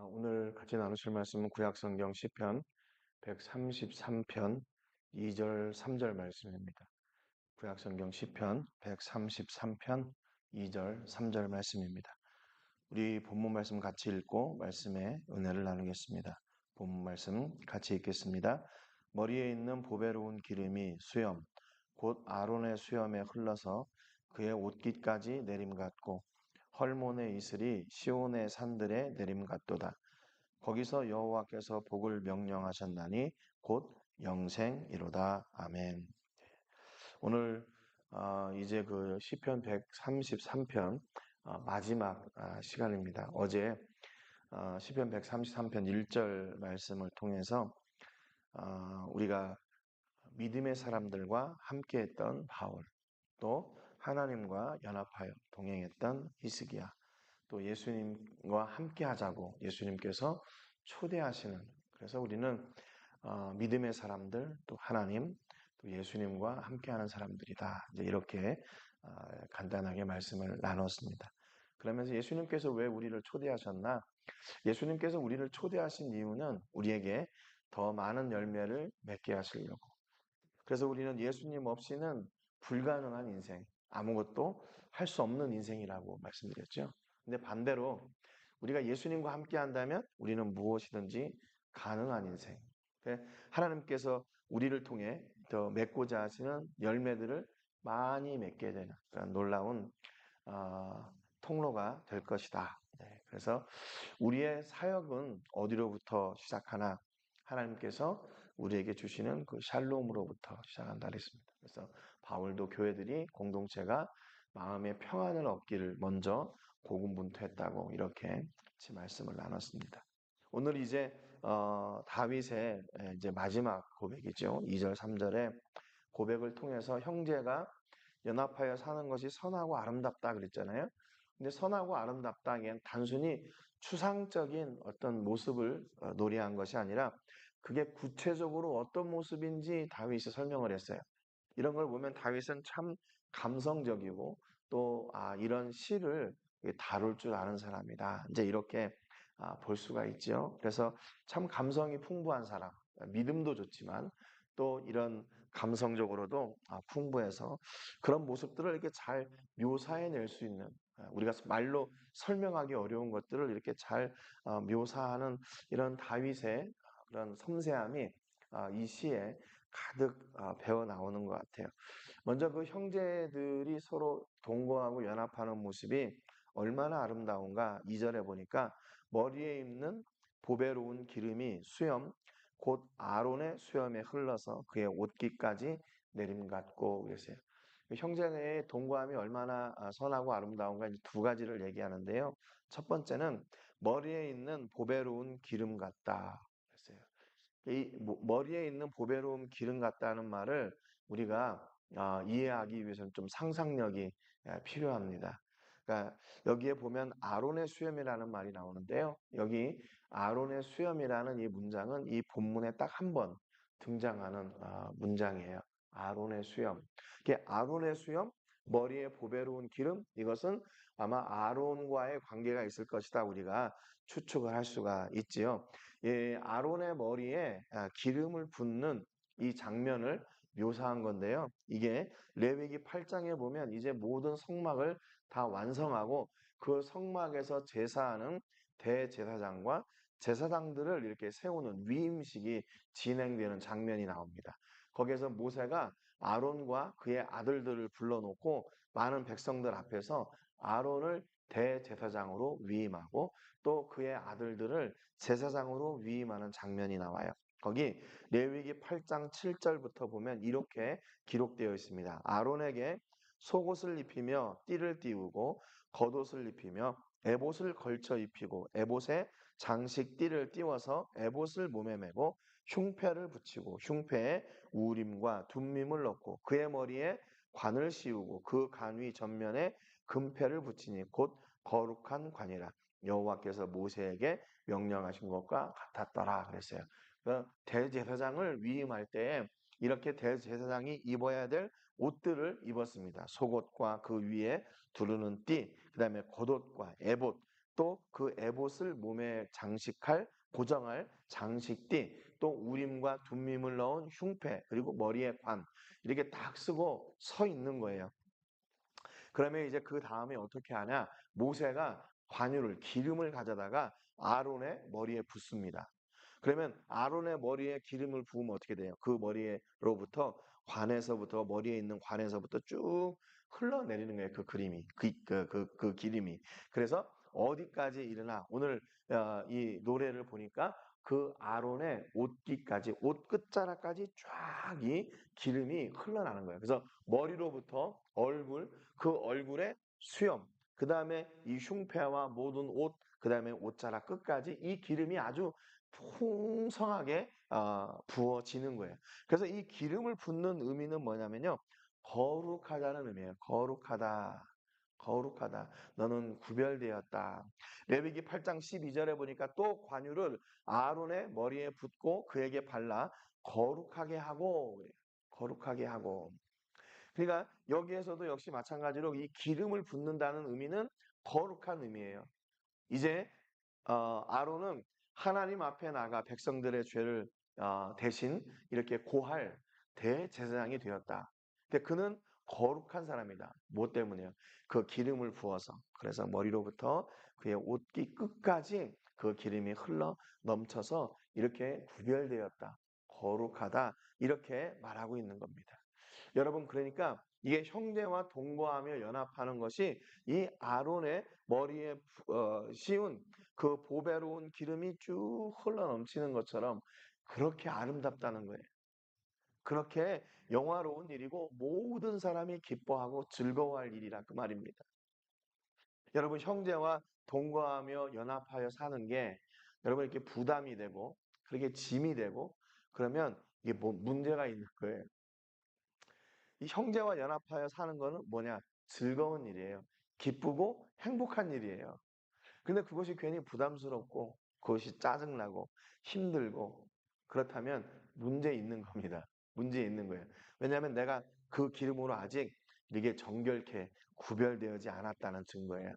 아, 오늘 같이 나누실 말씀은 구약성경 시편 133편 2절 3절 말씀입니다. 구약성경 시편 133편 2절 3절 말씀입니다. 우리 본문 말씀 같이 읽고 말씀에 은혜를 나누겠습니다. 본문 말씀 같이 읽겠습니다. 머리에 있는 보배로운 기름이 수염 곧 아론의 수염에 흘러서 그의 옷깃까지 내림 같고 헐몬의 이슬이 시온의 산들에 내림 같도다. 거기서 여호와께서 복을 명령하셨나니 곧 영생이로다. 아멘. 오늘 어, 이제 그 시편 133편 어, 마지막 어, 시간입니다. 어제 어, 시편 133편 1절 말씀을 통해서 어, 우리가 믿음의 사람들과 함께했던 바울 또 하나님과 연합하여 동행했던 히스기야 또 예수님과 함께 하자고 예수님께서 초대하시는 그래서 우리는 어, 믿음의 사람들 또 하나님 또 예수님과 함께하는 사람들이다 이제 이렇게 어, 간단하게 말씀을 나눴습니다. 그러면서 예수님께서 왜 우리를 초대하셨나? 예수님께서 우리를 초대하신 이유는 우리에게 더 많은 열매를 맺게 하시려고. 그래서 우리는 예수님 없이는 불가능한 인생, 아무것도 할 수 없는 인생이라고 말씀드렸죠. 근데 반대로 우리가 예수님과 함께 한다면 우리는 무엇이든지 가능한 인생. 하나님께서 우리를 통해 더 맺고자 하시는 열매들을 많이 맺게 되는 그런 놀라운 어, 통로가 될 것이다. 네, 그래서 우리의 사역은 어디로부터 시작하나 하나님께서 우리에게 주시는 그 샬롬으로부터 시작한다 그랬습니다. 그래서 바울도 교회들이 공동체가 마음의 평안을 얻기를 먼저 고군분투했다고 이렇게 같이 말씀을 나눴습니다. 오늘 이제 어, 다윗의 이제 마지막 고백이죠. 2절 3절에 고백을 통해서 형제가 연합하여 사는 것이 선하고 아름답다 그랬잖아요. 근데 선하고 아름답다기엔 단순히 추상적인 어떤 모습을 어, 노래한 것이 아니라 그게 구체적으로 어떤 모습인지 다윗이 설명을 했어요. 이런 걸 보면 다윗은 참 감성적이고 또 아, 이런 시를 다룰 줄 아는 사람이다. 이제 이렇게 아, 볼 수가 있죠. 그래서 참 감성이 풍부한 사람, 믿음도 좋지만 또 이런 감성적으로도 아, 풍부해서 그런 모습들을 이렇게 잘 묘사해낼 수 있는 아, 우리가 말로 설명하기 어려운 것들을 이렇게 잘 어, 묘사하는 이런 다윗의 그런 섬세함이 이 시에 가득 배어 나오는 것 같아요. 먼저 그 형제들이 서로 동거하고 연합하는 모습이 얼마나 아름다운가 2절에 보니까 머리에 있는 보배로운 기름이 수염 곧 아론의 수염에 흘러서 그의 옷깃까지 내림 같고 그랬어요. 형제의 동거함이 얼마나 아, 선하고 아름다운가 두 가지를 얘기하는데요. 첫 번째는 머리에 있는 보배로운 기름 같다. 이 머리에 있는 보배로운 기름 같다는 말을 우리가 아, 이해하기 위해서는 좀 상상력이 필요합니다. 그러니까 여기에 보면 아론의 수염이라는 말이 나오는데요. 여기 아론의 수염이라는 이 문장은 이 본문에 딱 한 번 등장하는 아, 문장이에요. 아론의 수염. 이게 아론의 수염, 머리에 보배로운 기름, 이것은 아마 아론과의 관계가 있을 것이다. 우리가 추측을 할 수가 있지요. 예, 아론의 머리에 아, 기름을 붓는 이 장면을 묘사한 건데요. 이게 레위기 8장에 보면 이제 모든 성막을 다 완성하고 그 성막에서 제사하는 대제사장과 제사장들을 이렇게 세우는 위임식이 진행되는 장면이 나옵니다. 거기에서 모세가 아론과 그의 아들들을 불러놓고 많은 백성들 앞에서 아론을 대제사장으로 위임하고 또 그의 아들들을 제사장으로 위임하는 장면이 나와요. 거기 레위기 8장 7절부터 보면 이렇게 기록되어 있습니다. 아론에게 속옷을 입히며 띠를 띄우고 겉옷을 입히며 에봇을 걸쳐 입히고 에봇에 장식 띠를 띄워서 에봇을 몸에 메고 흉패를 붙이고 흉패에 우림과 둠밈을 넣고 그의 머리에 관을 씌우고 그 관 위 전면에 금패를 붙이니 곧 거룩한 관이라 여호와께서 모세에게 명령하신 것과 같았더라 그랬어요. 그 대제사장을 위임할 때 이렇게 대제사장이 입어야 될 옷들을 입었습니다. 속옷과 그 위에 두르는 띠, 그 다음에 겉옷과 에봇, 또 그 에봇을 몸에 장식할 고정할 장식띠, 또 우림과 둠밈을 넣은 흉패, 그리고 머리에 관 이렇게 딱 쓰고 서 있는 거예요. 그러면 이제 그 다음에 어떻게 하냐? 모세가 관유를 기름을 가져다가 아론의 머리에 붓습니다. 그러면 아론의 머리에 기름을 부으면 어떻게 돼요? 그 머리로부터 관에서부터 머리에 있는 관에서부터 쭉 흘러내리는 거예요. 그 그림이 그, 그, 그, 그 기름이. 그래서 어디까지 일어나 오늘 어, 이 노래를 보니까 그 아론의 옷깃까지 옷 끝자락까지 쫙 이 기름이 흘러나는 거예요. 그래서 머리로부터 얼굴 그 얼굴에 수염 그 다음에 이 흉패와 모든 옷 그 다음에 옷자락 끝까지 이 기름이 아주 풍성하게 어, 부어지는 거예요. 그래서 이 기름을 붓는 의미는 뭐냐면요. 거룩하다는 의미예요. 거룩하다. 거룩하다. 너는 구별되었다. 레위기 8장 12절에 보니까 또 관유를 아론의 머리에 붓고 그에게 발라 거룩하게 하고 거룩하게 하고 그러니까 여기에서도 역시 마찬가지로 이 기름을 붓는다는 의미는 거룩한 의미예요. 이제 어, 아론은 하나님 앞에 나가 백성들의 죄를 어, 대신 이렇게 고할 대제사장이 되었다. 근데 그는 거룩한 사람이다. 뭐 때문에요? 그 기름을 부어서. 그래서 머리로부터 그의 옷깃 끝까지 그 기름이 흘러 넘쳐서 이렇게 구별되었다. 거룩하다. 이렇게 말하고 있는 겁니다. 여러분, 그러니까 이게 형제와 동거하며 연합하는 것이 이 아론의 머리에 어, 씌운 그 보배로운 기름이 쭉 흘러 넘치는 것처럼 그렇게 아름답다는 거예요. 그렇게 영화로운 일이고 모든 사람이 기뻐하고 즐거워할 일이라 그 말입니다. 여러분 형제와 동거하며 연합하여 사는 게 여러분 이렇게 부담이 되고 그렇게 짐이 되고 그러면 이게 뭐 문제가 있는 거예요. 이 형제와 연합하여 사는 거는 뭐냐? 즐거운 일이에요. 기쁘고 행복한 일이에요. 근데 그것이 괜히 부담스럽고 그것이 짜증나고 힘들고 그렇다면 문제 있는 겁니다. 문제 있는 거예요. 왜냐하면 내가 그 기름으로 아직 이게 정결케 구별되어지 않았다는 증거예요.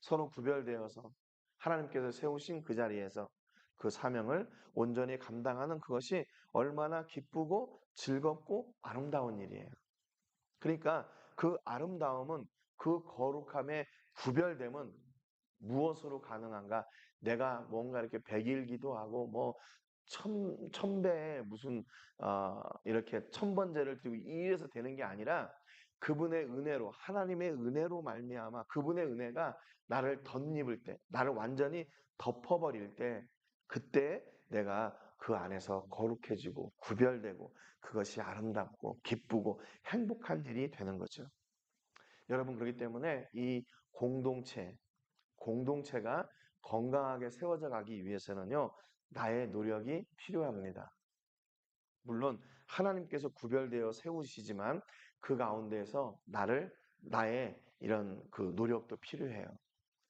서로 구별되어서 하나님께서 세우신 그 자리에서 그 사명을 온전히 감당하는 그것이 얼마나 기쁘고 즐겁고 아름다운 일이에요. 그러니까 그 아름다움은 그 거룩함의 구별됨은 무엇으로 가능한가? 내가 뭔가 이렇게 백일 기도 하고 뭐 천, 천배에 무슨, 어, 이렇게 천번제를 드리고 이래서 되는 게 아니라 그분의 은혜로, 하나님의 은혜로 말미암아 그분의 은혜가 나를 덧입을 때, 나를 완전히 덮어버릴 때, 그때 내가 그 안에서 거룩해지고 구별되고 그것이 아름답고 기쁘고 행복한 일이 되는 거죠. 여러분, 그렇기 때문에 이 공동체, 공동체가 건강하게 세워져 가기 위해서는요, 나의 노력이 필요합니다. 물론 하나님께서 구별되어 세우시지만 그 가운데에서 나를 나의 이런 그 노력도 필요해요.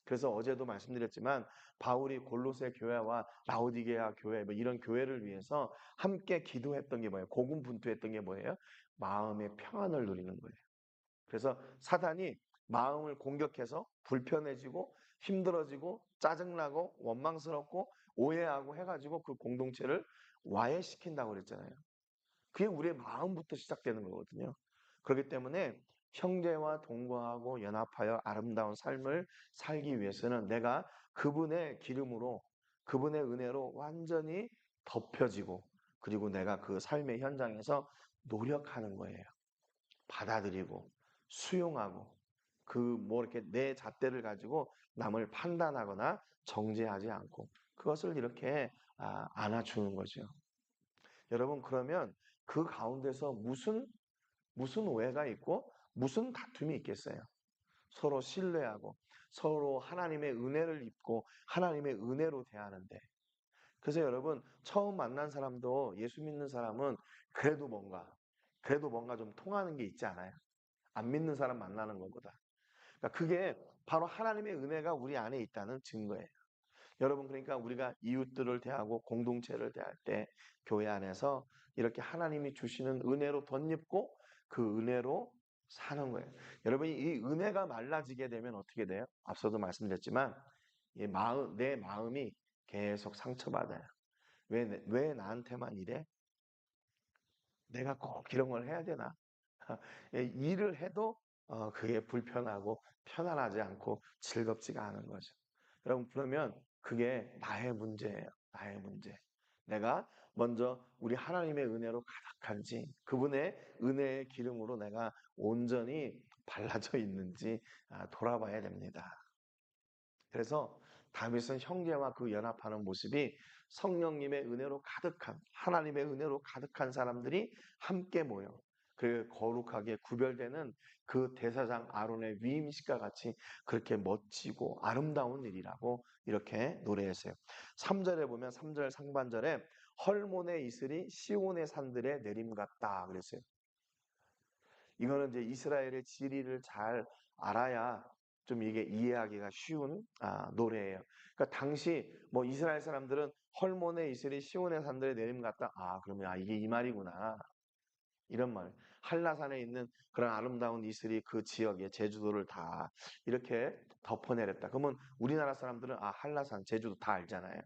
그래서 어제도 말씀드렸지만 바울이 골로새 교회와 라우디게아 교회 뭐 이런 교회를 위해서 함께 기도했던 게 뭐예요? 고군분투했던 게 뭐예요? 마음의 평안을 누리는 거예요. 그래서 사단이 마음을 공격해서 불편해지고 힘들어지고 짜증나고 원망스럽고 오해하고 해가지고 그 공동체를 와해시킨다고 그랬잖아요. 그게 우리의 마음부터 시작되는 거거든요. 그렇기 때문에 형제와 동거하고 연합하여 아름다운 삶을 살기 위해서는 내가 그분의 기름으로 그분의 은혜로 완전히 덮여지고 그리고 내가 그 삶의 현장에서 노력하는 거예요. 받아들이고 수용하고 그 뭐 이렇게 내 잣대를 가지고 남을 판단하거나 정죄하지 않고 그것을 이렇게 아, 안아주는 거죠. 여러분 그러면 그 가운데서 무슨 무슨 오해가 있고 무슨 다툼이 있겠어요? 서로 신뢰하고 서로 하나님의 은혜를 입고 하나님의 은혜로 대하는데 그래서 여러분 처음 만난 사람도 예수 믿는 사람은 그래도 뭔가 그래도 뭔가 좀 통하는 게 있지 않아요? 안 믿는 사람 만나는 것보다 그러니까 그게 바로 하나님의 은혜가 우리 안에 있다는 증거예요. 여러분 그러니까 우리가 이웃들을 대하고 공동체를 대할 때 교회 안에서 이렇게 하나님이 주시는 은혜로 덧입고 그 은혜로 사는 거예요. 여러분이 이 은혜가 말라지게 되면 어떻게 돼요? 앞서도 말씀드렸지만 이 마음, 내 마음이 계속 상처받아요. 왜, 내- 왜 나한테만 이래? 내가 꼭 이런 걸 해야 되나? 예, 일을 해도 어, 그게 불편하고 편안하지 않고 즐겁지가 않은 거죠. 여러분, 그러면 그게 나의 문제예요. 나의 문제. 내가 먼저 우리 하나님의 은혜로 가득한지, 그분의 은혜의 기름으로 내가 온전히 발라져 있는지 아, 돌아봐야 됩니다. 그래서 다윗은 형제와 그 연합하는 모습이 성령님의 은혜로 가득한 하나님의 은혜로 가득한 사람들이 함께 모여 그 거룩하게 구별되는 그 대사장 아론의 위임식과 같이 그렇게 멋지고 아름다운 일이라고 이렇게 노래했어요. 3절에 보면 3절 상반절에 헐몬의 이슬이 시온의 산들에 내림 같다 그랬어요. 이거는 이제 이스라엘의 지리를 잘 알아야 좀 이게 이해하기가 쉬운 아, 노래예요. 그러니까 당시 뭐 이스라엘 사람들은 헐몬의 이슬이 시온의 산들에 내림 같다. 아, 그러면 아 이게 이 말이구나. 이런 말. 한라산에 있는 그런 아름다운 이슬이 그 지역에 제주도를 다 이렇게 덮어내렸다. 그러면 우리나라 사람들은 아 한라산, 제주도 다 알잖아요.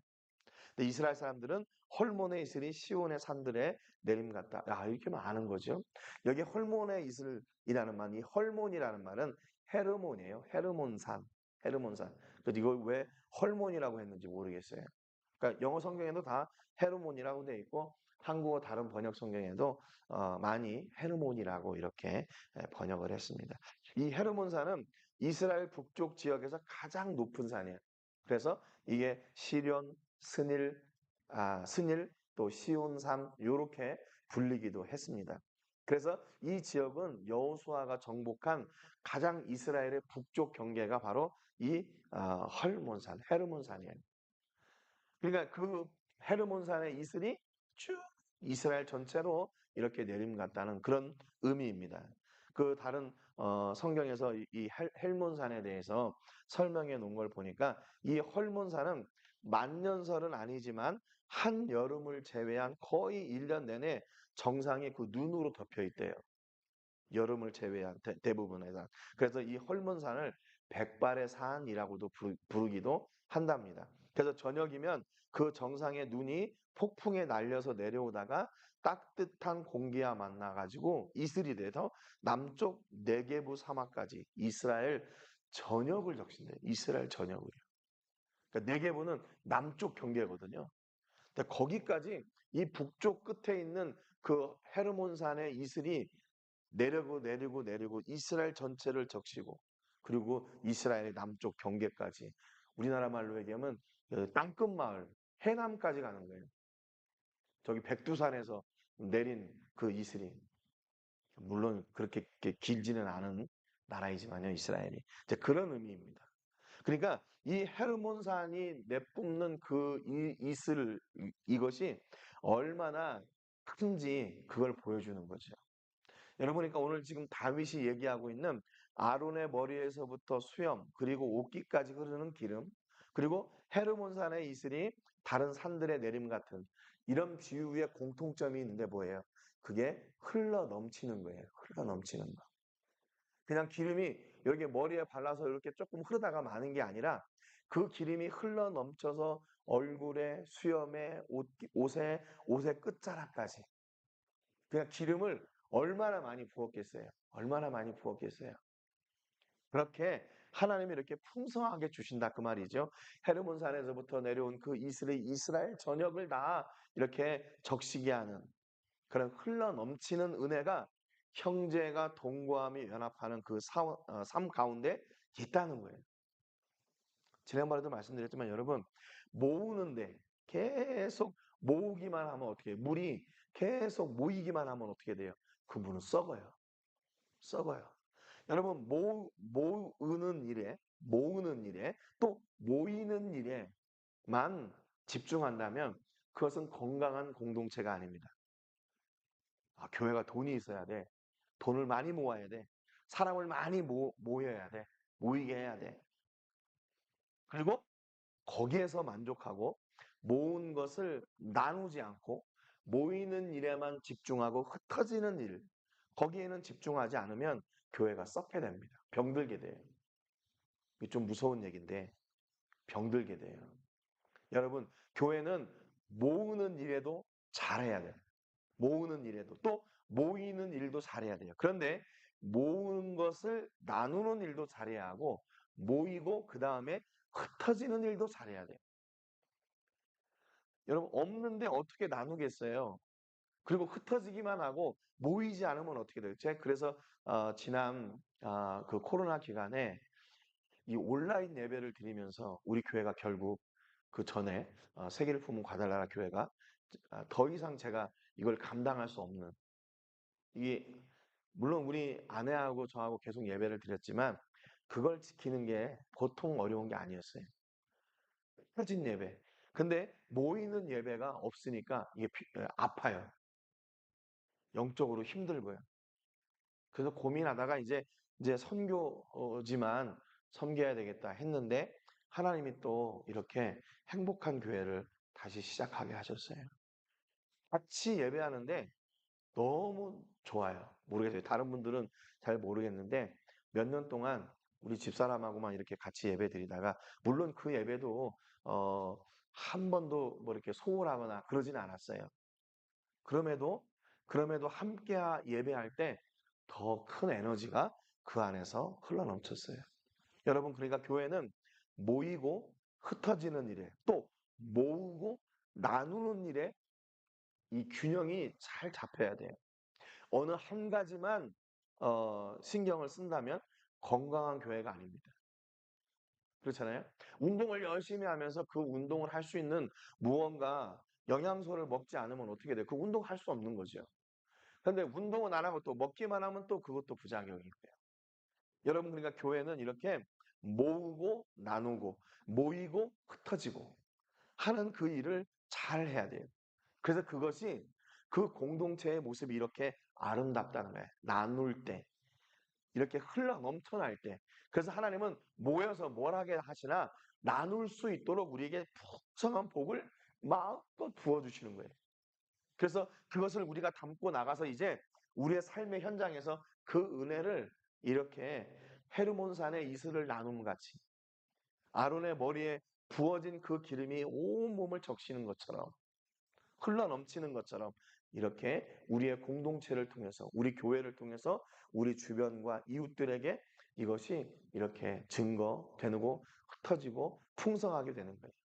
근데 이스라엘 사람들은 헐몬의 이슬이 시온의 산들에 내림 같다. 아, 이렇게 아는 거죠. 여기 헐몬의 이슬이라는 말, 이 헐몬이라는 말은 헤르몬이에요. 헤르몬산, 헤르몬산. 그래서 이걸 왜 헐몬이라고 했는지 모르겠어요. 그러니까 영어 성경에도 다 헤르몬이라고 되어 있고 한국어 다른 번역 성경에도 어, 많이 헤르몬이라고 이렇게 예, 번역을 했습니다. 이 헤르몬 산은 이스라엘 북쪽 지역에서 가장 높은 산이에요. 그래서 이게 시련, 스닐, 아, 스닐 또 시온산 이렇게 불리기도 했습니다. 그래서 이 지역은 여호수아가 정복한 가장 이스라엘의 북쪽 경계가 바로 이 어, 헐몬산, 헤르몬산이에요. 그러니까 그 헤르몬산의 이슬이 쭉 이스라엘 전체로 이렇게 내림 같다는 그런 의미입니다. 그 다른 어, 성경에서 이, 헬몬산에 대해서 설명해 놓은 걸 보니까 이 헐몬산은 만년설은 아니지만 한 여름을 제외한 거의 1년 내내 정상이 그 눈으로 덮여 있대요. 여름을 제외한 대, 산. 그래서 이 헐몬산을 백발의 산이라고도 부르, 부르기도 한답니다. 그래서 저녁이면 그 정상의 눈이 폭풍에 날려서 내려오다가 따뜻한 공기와 만나가지고 이슬이 돼서 남쪽 네게부 사막까지 이스라엘 전역을 적신대요. 이스라엘 전역을요. 그러니까 네게부는 남쪽 경계거든요. 근데 거기까지 이 북쪽 끝에 있는 그 헤르몬산의 이슬이 내리고 내리고 내리고 이스라엘 전체를 적시고 그리고 이스라엘의 남쪽 경계까지 우리나라 말로 얘기하면 그 땅끝 마을 해남까지 가는 거예요. 저기 백두산에서 내린 그 이슬이 물론 그렇게 길지는 않은 나라이지만요 이스라엘이 이제 그런 의미입니다. 그러니까 이 헤르몬산이 내뿜는 그 이- 이슬 이- 이것이 얼마나 큰지 그걸 보여주는 거죠. 여러분, 그러니까 오늘 지금 다윗이 얘기하고 있는 아론의 머리에서부터 수염 그리고 옷깃까지 흐르는 기름 그리고 헤르몬 산의 이슬이 다른 산들의 내림 같은 이런 비유의 공통점이 있는데 뭐예요? 그게 흘러 넘치는 거예요. 흘러 넘치는 거. 그냥 기름이 여기 머리에 발라서 이렇게 조금 흐르다가 마는 게 아니라 그 기름이 흘러 넘쳐서 얼굴에 수염에 옷, 옷에 옷의 끝자락까지 그냥 기름을 얼마나 많이 부었겠어요? 얼마나 많이 부었겠어요? 그렇게 하나님이 이렇게 풍성하게 주신다 그 말이죠. 헤르몬 산에서부터 내려온 그 이스라엘 이스라엘 전역을 다 이렇게 적시게 하는 그런 흘러 넘치는 은혜가 형제가 동거함이 연합하는 그삶 가운데 있다는 거예요. 지난번에도 말씀드렸지만 여러분 모으는데 계속 모으기만 하면 어떻게? 물이 계속 모이기만 하면 어떻게 돼요? 그 물은 썩어요. 썩어요. 여러분 모, 모으는 일에 모으는 일에 또 모이는 일에만 집중한다면 그것은 건강한 공동체가 아닙니다. 아, 교회가 돈이 있어야 돼. 돈을 많이 모아야 돼. 사람을 많이 모, 모여야 돼. 모이게 해야 돼. 그리고 거기에서 만족하고 모은 것을 나누지 않고 모이는 일에만 집중하고 흩어지는 일, 거기에는 집중하지 않으면 교회가 썩게 됩니다. 병들게 돼요. 좀 무서운 얘기인데 병들게 돼요. 여러분, 교회는 모으는 일에도 잘해야 돼요. 모으는 일에도 또 모이는 일도 잘해야 돼요. 그런데 모으는 것을 나누는 일도 잘해야 하고 모이고 그 다음에 흩어지는 일도 잘해야 돼요. 여러분 없는데 어떻게 나누겠어요? 그리고 흩어지기만 하고 모이지 않으면 어떻게 돼요? 제가 그래서 어, 지난 아, 그 코로나 기간에 이 온라인 예배를 드리면서 우리 교회가 결국 그 전에 어, 세계를 품은 과달라라 교회가 아, 더 이상 제가 이걸 감당할 수 없는 이게 물론 우리 아내하고 저하고 계속 예배를 드렸지만 그걸 지키는 게 보통 어려운 게 아니었어요. 펴진 예배. 근데 모이는 예배가 없으니까 이게 아파요. 영적으로 힘들고요. 그래서 고민하다가 이제 이제 선교지만 섬겨야 되겠다 했는데 하나님이 또 이렇게 행복한 교회를 다시 시작하게 하셨어요. 같이 예배하는데 너무 좋아요. 모르겠어요. 다른 분들은 잘 모르겠는데 몇 년 동안 우리 집사람하고만 이렇게 같이 예배 드리다가 물론 그 예배도 어, 한 번도 뭐 이렇게 소홀하거나 그러진 않았어요. 그럼에도 그럼에도 함께 예배할 때 더 큰 에너지가 그 안에서 흘러 넘쳤어요. 여러분 그러니까 교회는 모이고 흩어지는 일에 또 모으고 나누는 일에 이 균형이 잘 잡혀야 돼요. 어느 한 가지만 어, 신경을 쓴다면 건강한 교회가 아닙니다. 그렇잖아요. 운동을 열심히 하면서 그 운동을 할 수 있는 무언가 영양소를 먹지 않으면 어떻게 돼요? 그 운동 할 수 없는 거죠. 그런데 운동은 안 하고 또 먹기만 하면 또 그것도 부작용이고요. 여러분 그러니까 교회는 이렇게 모으고 나누고 모이고 흩어지고 하는 그 일을 잘 해야 돼요. 그래서 그것이 그 공동체의 모습이 이렇게 아름답다는 거예요. 나눌 때. 이렇게 흘러 넘쳐날 때. 그래서 하나님은 모여서 뭘 하게 하시나 나눌 수 있도록 우리에게 풍성한 복을 마음껏 부어주시는 거예요. 그래서 그것을 우리가 담고 나가서 이제 우리의 삶의 현장에서 그 은혜를 이렇게 헤르몬산의 이슬을 나눔 같이 아론의 머리에 부어진 그 기름이 온 몸을 적시는 것처럼 흘러 넘치는 것처럼 이렇게 우리의 공동체를 통해서 우리 교회를 통해서 우리 주변과 이웃들에게 이것이 이렇게 증거되고 흩어지고 풍성하게 되는 거예요.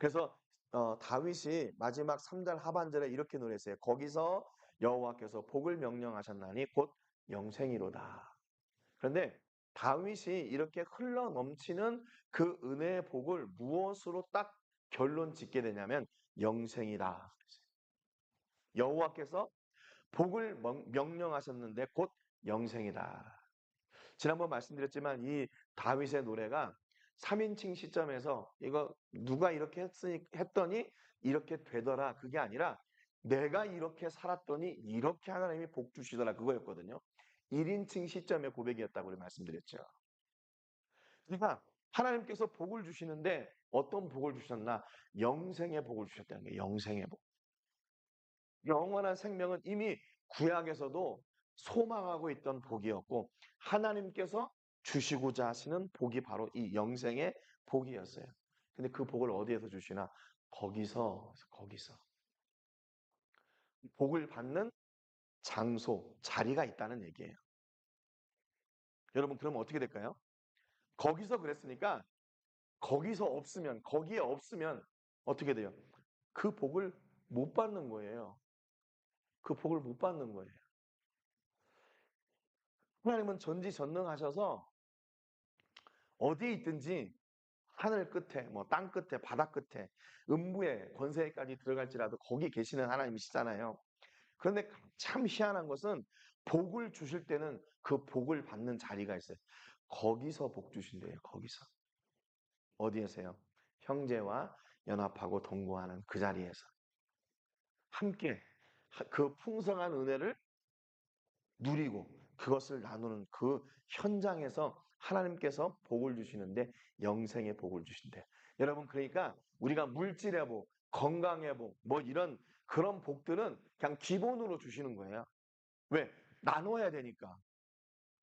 그래서 어, 다윗이 마지막 3절 하반절에 이렇게 노래했어요. 거기서 여호와께서 복을 명령하셨나니 곧 영생이로다. 그런데 다윗이 이렇게 흘러 넘치는 그 은혜의 복을 무엇으로 딱 결론 짓게 되냐면 영생이다. 여호와께서 복을 명령하셨는데 곧 영생이다. 지난번 말씀드렸지만 이 다윗의 노래가 3인칭 시점에서 이거 누가 이렇게 했으니 했더니 이렇게 되더라. 그게 아니라 내가 이렇게 살았더니 이렇게 하나님이 복 주시더라. 그거였거든요. 1인칭 시점의 고백이었다고 말씀드렸죠. 그러니까 하나님께서 복을 주시는데 어떤 복을 주셨나? 영생의 복을 주셨다는 게 영생의 복. 영원한 생명은 이미 구약에서도 소망하고 있던 복이었고 하나님께서 주시고자 하시는 복이 바로 이 영생의 복이었어요. 근데 그 복을 어디에서 주시나? 거기서, 거기서. 복을 받는 장소, 자리가 있다는 얘기예요. 여러분, 그러면 어떻게 될까요? 거기서 그랬으니까 거기서 없으면, 거기에 없으면 어떻게 돼요? 그 복을 못 받는 거예요. 그 복을 못 받는 거예요. 하나님은 전지전능하셔서 어디에 있든지 하늘 끝에, 뭐 땅 끝에, 바다 끝에, 음부의 권세까지 들어갈지라도 거기 계시는 하나님이시잖아요. 그런데 참 희한한 것은 복을 주실 때는 그 복을 받는 자리가 있어요. 거기서 복 주신대요. 거기서. 어디에서요? 형제와 연합하고 동거하는 그 자리에서. 함께 그 풍성한 은혜를 누리고 그것을 나누는 그 현장에서 하나님께서 복을 주시는데 영생의 복을 주신대. 여러분 그러니까 우리가 물질의 복, 건강의 복, 뭐 이런 그런 복들은 그냥 기본으로 주시는 거예요. 왜? 나눠야 되니까.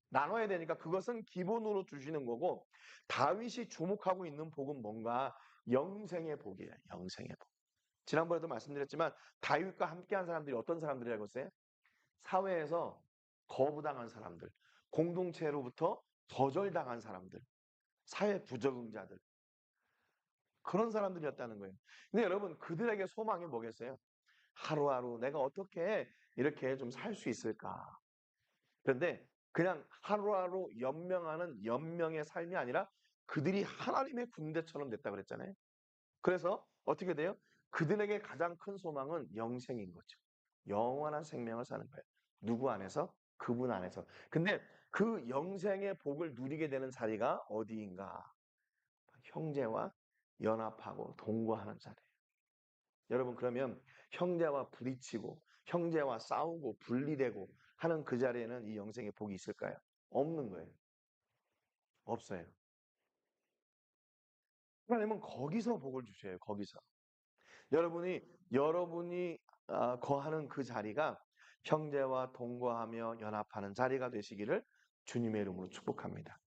나눠야 되니까 그것은 기본으로 주시는 거고 다윗이 주목하고 있는 복은 뭔가 영생의 복이에요. 영생의 복. 지난번에도 말씀드렸지만 다윗과 함께한 사람들이 어떤 사람들이라고 했어요? 사회에서 거부당한 사람들, 공동체로부터 거절당한 사람들, 사회 부적응자들 그런 사람들이었다는 거예요. 근데 여러분 그들에게 소망이 뭐겠어요? 하루하루 내가 어떻게 이렇게 좀 살 수 있을까? 그런데 그냥 하루하루 연명하는 연명의 삶이 아니라 그들이 하나님의 군대처럼 됐다 그랬잖아요. 그래서 어떻게 돼요? 그들에게 가장 큰 소망은 영생인 거죠. 영원한 생명을 사는 거예요. 누구 안에서? 그분 안에서. 근데 그 영생의 복을 누리게 되는 자리가 어디인가? 형제와 연합하고 동거하는 자리예요. 여러분 그러면 형제와 부딪히고 형제와 싸우고 분리되고 하는 그 자리에는 이 영생의 복이 있을까요? 없는 거예요. 없어요. 하나님은 거기서 복을 주셔요. 거기서. 여러분이 여러분이 아, 거하는 그 자리가 형제와 동거하며 연합하는 자리가 되시기를 주님의 이름으로 축복합니다.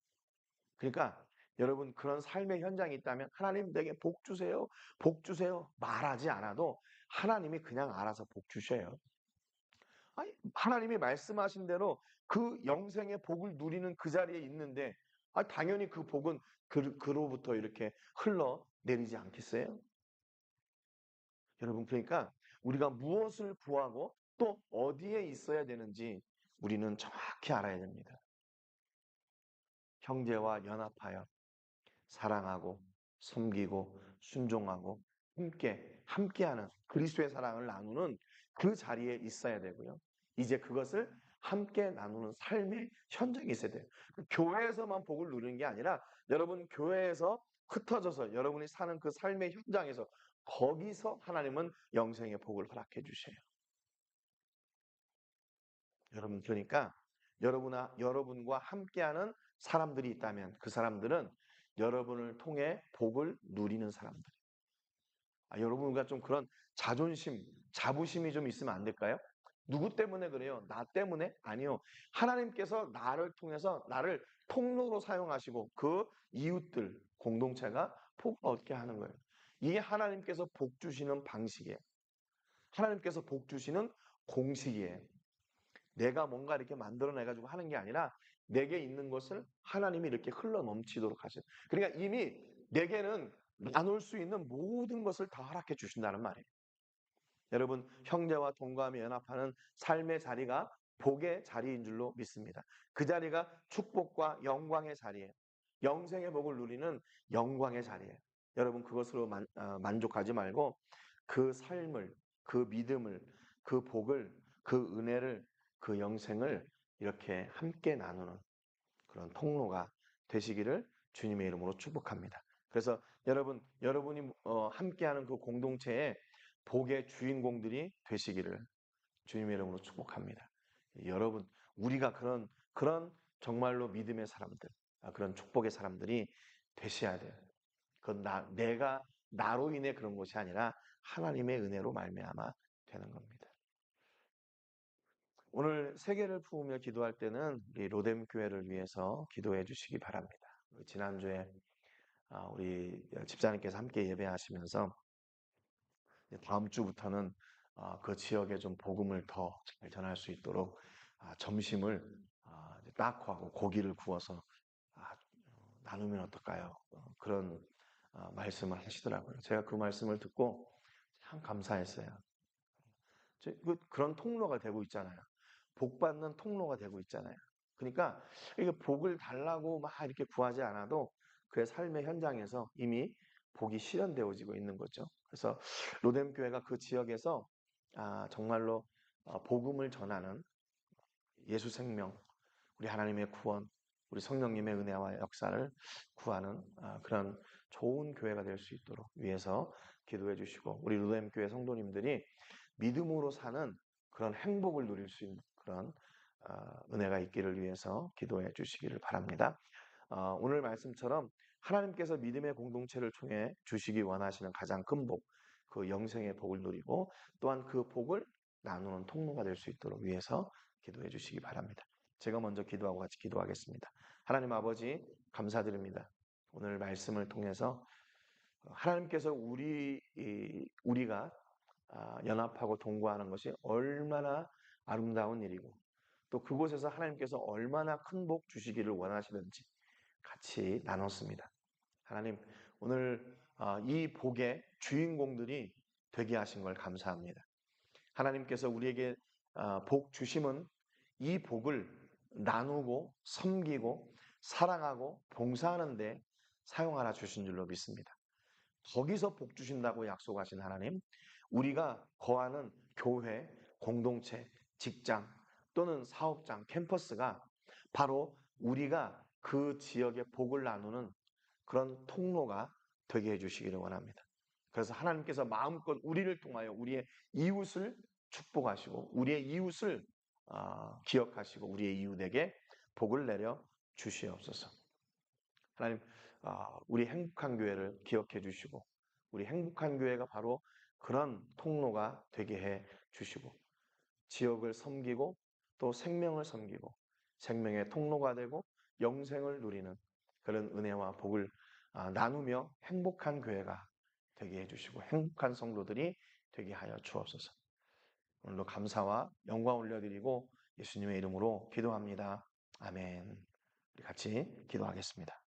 그러니까 여러분 그런 삶의 현장이 있다면 하나님 내게 복 주세요. 복 주세요. 말하지 않아도 하나님이 그냥 알아서 복 주셔요. 아니, 하나님이 말씀하신 대로 그 영생의 복을 누리는 그 자리에 있는데 아, 당연히 그 복은 그, 그로부터 이렇게 흘러 내리지 않겠어요? 여러분 그러니까 우리가 무엇을 구하고 또 어디에 있어야 되는지 우리는 정확히 알아야 됩니다. 형제와 연합하여 사랑하고 섬기고 순종하고 함께 함께하는 그리스도의 사랑을 나누는 그 자리에 있어야 되고요. 이제 그것을 함께 나누는 삶의 현장이 있어야 돼요. 그 교회에서만 복을 누리는 게 아니라 여러분 교회에서 흩어져서 여러분이 사는 그 삶의 현장에서 거기서 하나님은 영생의 복을 허락해 주셔요. 여러분 그러니까 여러분아 여러분과 함께하는 사람들이 있다면 그 사람들은 여러분을 통해 복을 누리는 사람들. 아, 여러분과 좀 그런 자존심, 자부심이 좀 있으면 안 될까요? 누구 때문에 그래요? 나 때문에? 아니요. 하나님께서 나를 통해서 나를 통로로 사용하시고 그 이웃들, 공동체가 복을 얻게 하는 거예요. 이게 하나님께서 복 주시는 방식이에요. 하나님께서 복 주시는 공식이에요. 내가 뭔가 이렇게 만들어내가지고 하는 게 아니라 내게 있는 것을 하나님이 이렇게 흘러 넘치도록 하셔요. 그러니까 이미 내게는 나눌 수 있는 모든 것을 다 허락해 주신다는 말이에요. 여러분, 형제와 동감이 연합하는 삶의 자리가 복의 자리인 줄로 믿습니다. 그 자리가 축복과 영광의 자리예요. 영생의 복을 누리는 영광의 자리예요. 여러분, 그것으로 만, 어, 만족하지 말고 그 삶을, 그 믿음을, 그 복을, 그 은혜를, 그 영생을 이렇게 함께 나누는 그런 통로가 되시기를 주님의 이름으로 축복합니다. 그래서 여러분, 여러분이 어, 함께하는 그 공동체에 복의 주인공들이 되시기를 주님의 이름으로 축복합니다. 여러분, 우리가 그런 그런 정말로 믿음의 사람들, 아, 그런 축복의 사람들이 되셔야 돼요. 그건 나, 내가 나로 인해 그런 것이 아니라 하나님의 은혜로 말미암아 되는 겁니다. 오늘 세계를 품으며 기도할 때는 우리 로뎀 교회를 위해서 기도해 주시기 바랍니다. 지난주에 아, 우리 집사님께서 함께 예배하시면서 다음 주부터는 아, 그 지역에 좀 복음을 더 잘 전할 수 있도록 아, 점심을 따고 하고 고기를 구워서 나누면 어떨까요? 어, 그런 말씀을 하시더라고요. 제가 그 말씀을 듣고 참 감사했어요. 그, 그런 통로가 되고 있잖아요. 복 받는 통로가 되고 있잖아요. 그러니까 이게 복을 달라고 막 이렇게 구하지 않아도 그의 삶의 현장에서 이미 복이 실현되어지고 있는 거죠. 그래서 로뎀 교회가 그 지역에서 아, 정말로 어, 복음을 전하는 예수 생명, 우리 하나님의 구원, 우리 성령님의 은혜와 역사를 구하는 아, 그런 좋은 교회가 될 수 있도록 위해서 기도해 주시고 우리 로뎀 교회 성도님들이 믿음으로 사는 그런 행복을 누릴 수 있는 그런 어, 은혜가 있기를 위해서 기도해 주시기를 바랍니다. 어, 오늘 말씀처럼 하나님께서 믿음의 공동체를 통해 주시기 원하시는 가장 큰 복, 그 영생의 복을 누리고 또한 그 복을 나누는 통로가 될 수 있도록 위해서 기도해 주시기 바랍니다. 제가 먼저 기도하고 같이 기도하겠습니다. 하나님 아버지 감사드립니다. 오늘 말씀을 통해서 하나님께서 우리 이, 우리가 아, 연합하고 동거하는 것이 얼마나 아름다운 일이고 또 그곳에서 하나님께서 얼마나 큰 복 주시기를 원하시는지 같이 나눴습니다. 하나님 오늘 아, 이 복의 주인공들이 되게 하신 걸 감사합니다. 하나님께서 우리에게 아, 복 주심은 이 복을 나누고 섬기고 사랑하고 봉사하는데 사용하라 주신 줄로 믿습니다. 거기서 복 주신다고 약속하신 하나님, 우리가 거하는 교회, 공동체, 직장 또는 사업장, 캠퍼스가 바로 우리가 그 지역의 복을 나누는 그런 통로가 되게 해주시기를 원합니다. 그래서 하나님께서 마음껏 우리를 통하여 우리의 이웃을 축복하시고 우리의 이웃을 어, 기억하시고 우리의 이웃에게 복을 내려 주시옵소서. 하나님, 어, 우리 행복한 교회를 기억해 주시고 우리 행복한 교회가 바로 그런 통로가 되게 해 주시고 지역을 섬기고 또 생명을 섬기고 생명의 통로가 되고 영생을 누리는 그런 은혜와 복을 아, 나누며 행복한 교회가 되게 해주시고 행복한 성도들이 되게 하여 주옵소서. 오늘도 감사와 영광 올려드리고 예수님의 이름으로 기도합니다. 아멘. 우리 같이 기도하겠습니다.